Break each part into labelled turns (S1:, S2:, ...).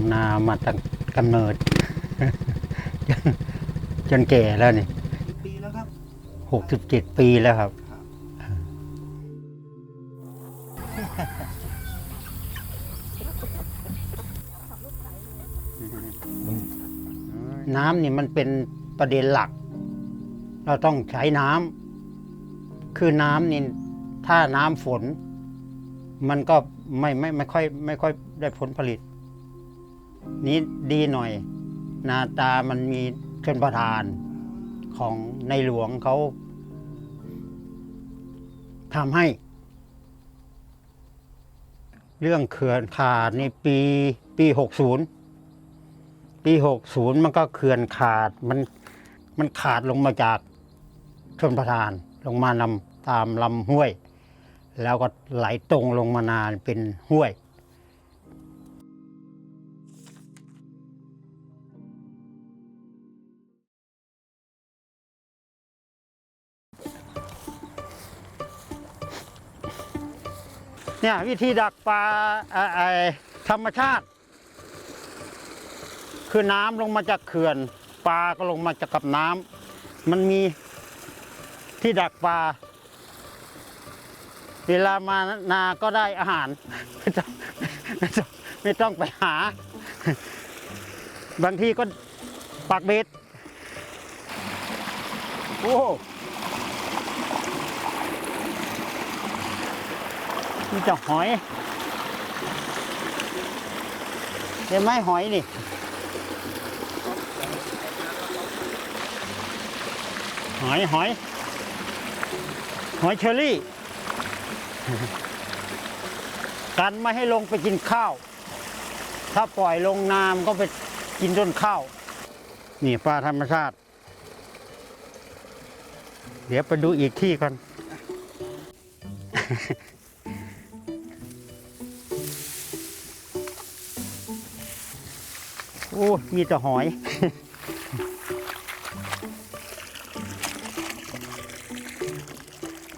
S1: ำนามาตั้งกำเนิด จนจนแก่แล้วนี่
S2: กี่ปีแล้วครับ
S1: หกสิบเจ็ดปีแล้วครับ น้ำนี่มันเป็นประเด็นหลัก เราต้องใช้น้ำคือน้ำนี่ถ้าน้ำฝน มันก็ไม่ไม่ไม่ค่อยไม่ค่อยได้ผลผลิต นี้ดีหน่อยนาตามันมีชนประทานของในหลวงเขาทำให้ เรื่องเขื่อนขาดในปีปีหกศูนย์ปีหกศูนย์มันก็เขื่อนขาดมันมันขาดลงมาจากชนประทานลงมานำตามลำห้วย แล้วก็ไหลตรงลงมานานเป็นห้วย เนี่ยวิธีดักปลาธรรมชาติ คือน้ำลงมาจากเขื่อน ปลาก็ลงมาจากกับน้ำมันมีที่ดักปลาเวลามานาก็ได้อาหาร ไม่ต้องไม่ต้องไม่ต้องไปหา บางทีก็ปักเบ็ดโอ้ มีแต่หอยเห็นไหมหอยนี่หอยหอย หอยเชอรี่ กันไม่ให้ลงไปกินข้าว ถ้าปล่อยลงน้ำก็ไปกินต้นข้าว นี่ปลาธรรมชาติ เดี๋ยวไปดูอีกที่กัน โอ้ มีแต่หอย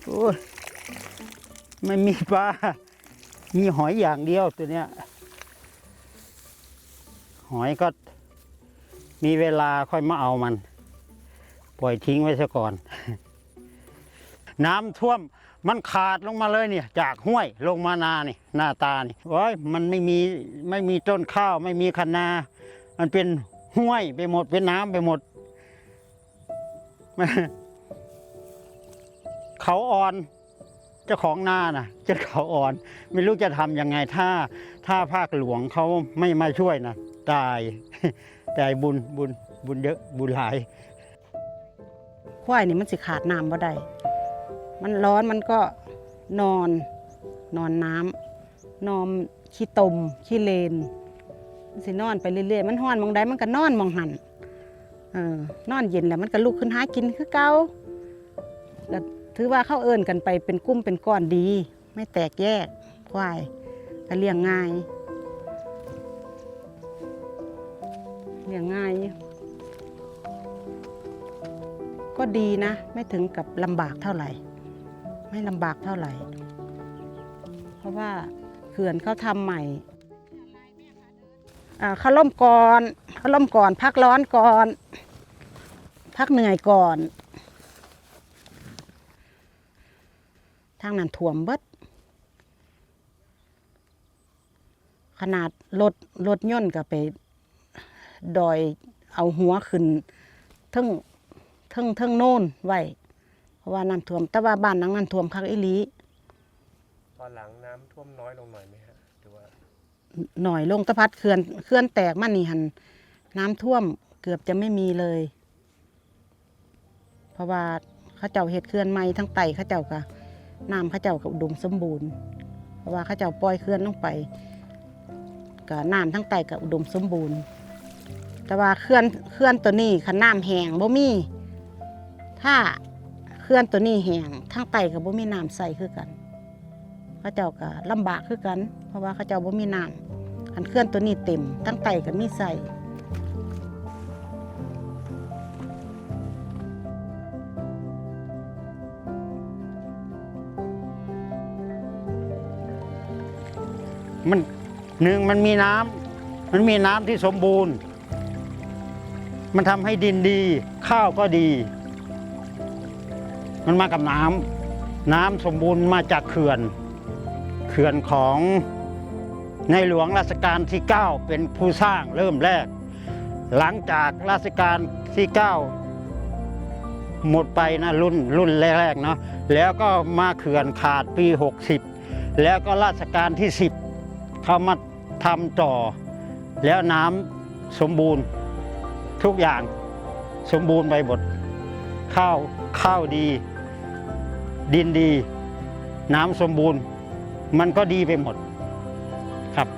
S1: โอ้ไม่มีปลา มีหอยอย่างเดียวตัวเนี้ย หอยก็มีเวลาค่อยมาเอามัน ปล่อยทิ้งไว้ซะก่อน น้ำท่วมมันขาดลงมาเลยเนี่ย จากห้วยลงมานานี่หน้าตานี่โอ้ยมันไม่มีไม่มีต้นข้าว ไม่มีคะนา มันเป็นห้วยไปหมดเป็นน้ำไปหมด เขาอ่อนเจ้าของหน้าน่ะเจ้าเขาอ่อน ไม่รู้จะทำยังไงถ้า ถ้าภาคหลวงเขาไม่มาช่วยนะตายตายบุญบุญบุญเยอะบุญหลาย
S3: ควายนี่มันสิขาดน้ำบ่ได้ มันร้อนมันก็นอน นอนน้ำนอนขี้ตมขี้เลน สินอนไปเรื่อยๆ มันห้อนมองใดมันก็นอนมองหันเออนอนเย็นแล้วมันก็ลุกขึ้นหากินคือเก่าก็ถือว่าเข้าเอิ้นกันไปเป็นกุ้มเป็นก้อนดี ไม่แตกแยกควายก็เลี้ยงง่ายเลี้ยงง่าย ก็ดีนะ ไม่ถึงกับลำบากเท่าไหร่ ไม่ลำบากเท่าไหร่ เพราะว่าเขื่อนเขาทำใหม่ เขาล่มก่อนเขาล่มก่อน พักร้อนก่อน พักเหนื่อยก่อน ทางนั้นถ่วมเบิด ขนาดรถรถย่นต์ก็ไปดอยเอาหัวขึ้นทั้งเทิงเทิงโน่นไว้เพราะว่าน้ำท่วม แต่ว่าบ้านหลังนั้นท่วมคักอีลี
S4: ตอนหลังน้ำท่วมน้อยลงหน่อยไหมฮะ ห
S3: น่อยลงตะพัดเขื่อนเขื่อนแตกมันนี่หันน้ำท่วมเกือบจะไม่มีเลย เพราะว่าเขาเจ้าเฮ็ดเขื่อนใหม่ทั้งไตเขาเจ้าก็น้ำเขาเจ้าก็อุดมสมบูรณ์ เพราะว่าเขาเจ้าปล่อยเขื่อนลงไปก็น้ำทั้งไตก็อุดมสมบูรณ์ แต่ว่าเขื่อนเขื่อนตัวนี้คันน้ำแห้งบ่มีถ้าเขื่อนตัวนี้แห้งทั้งไตกับบ่มีน้ำใส่คือกัน เขาเจ้าก็ลำบากคือกัน เพราะว่าเขาเจ้าบ่มีน้ำอันเขื่อนตัวนี้เต็ม ทั้งไตก็มีใส่
S1: มันหนึ่งมันมีน้ำมันมีน้ำที่สมบูรณ์ มันทำให้ดินดี ข้าวก็ดี มันมากับน้ำน้ำสมบูรณ์มาจากเขื่อน ขื่อนของในหลวงรัชกาลที่ 9 เป็นผู้สร้างเริ่มแรก หลังจากรัชกาลที่ 9 หมดไปนะรุ่นรุ่นแรกๆเนาะแล้วก็มาเขื่อนขาดปี 60 แล้วก็ราชการที่ 10 เขามาทำต่อ แล้วน้ำสมบูรณ์ทุกอย่างสมบูรณ์ไปหมดข้าวข้าวดี ดินดี น้ำสมบูรณ์ มันก็ดีไปหมดครับ